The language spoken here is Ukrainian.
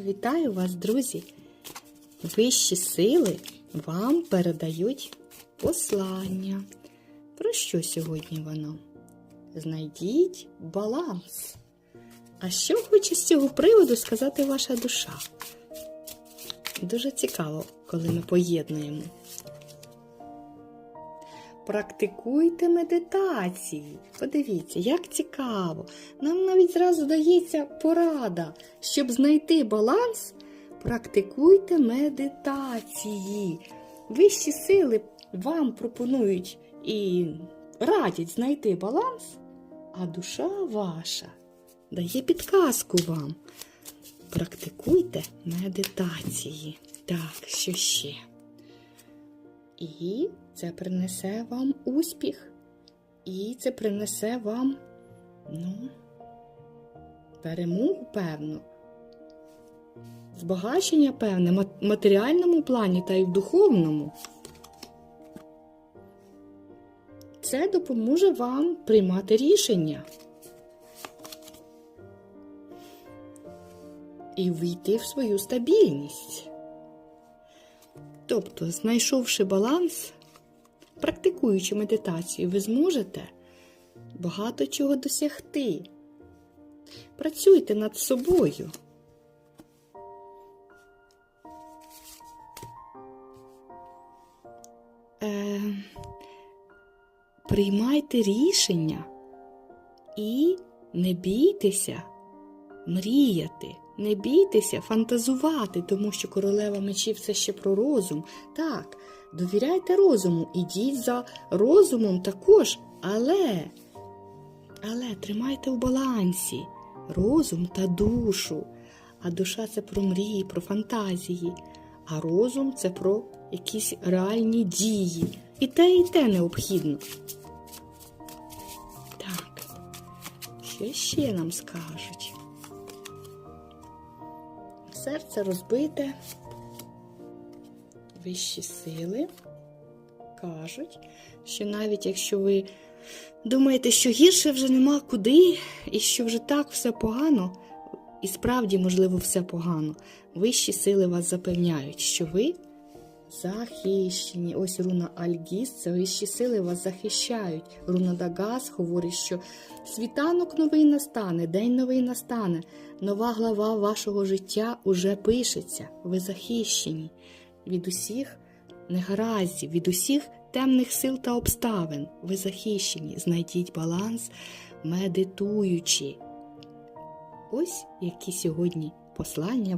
Вітаю вас, друзі! Вищі сили вам передають послання. Про що сьогодні воно? Знайдіть баланс. А що хоче з цього приводу сказати ваша душа? Дуже цікаво, коли ми поєднуємо. Практикуйте медитації. Подивіться, як цікаво. Нам навіть зразу дається порада, щоб знайти баланс. Практикуйте медитації. Вищі сили вам пропонують і радять знайти баланс, а душа ваша дає підказку вам. Практикуйте медитації. Так, що ще? І це принесе вам успіх. І це принесе вам, ну, перемогу, певну. Збагачення певне в матеріальному плані та й в духовному. Це допоможе вам приймати рішення. І вийти в свою стабільність. Тобто, знайшовши баланс, практикуючи медитацію, ви зможете багато чого досягти. Працюйте над собою. Е, приймайте рішення і не бійтеся мріяти. Не бійтеся фантазувати, тому що королева мечів це ще про розум. Так, довіряйте розуму, ідіть за розумом також, але, але тримайте в балансі розум та душу. А душа це про мрії, про фантазії, а розум це про якісь реальні дії. І те, і те необхідно. Так, що ще нам скажуть? Серце розбите. Вищі сили кажуть, що навіть якщо ви думаєте, що гірше вже нема куди, і що вже так все погано, і справді, можливо, все погано, вищі сили вас запевняють, що ви захищені. Ось руна Альгіс, це вищі сили вас захищають. Руна Дагас говорить, що світанок новий настане, день новий настане, нова глава вашого життя уже пишеться. Ви захищені від усіх негараздів, від усіх темних сил та обставин. Ви захищені. Знайдіть баланс, медитуючи. Ось які сьогодні послання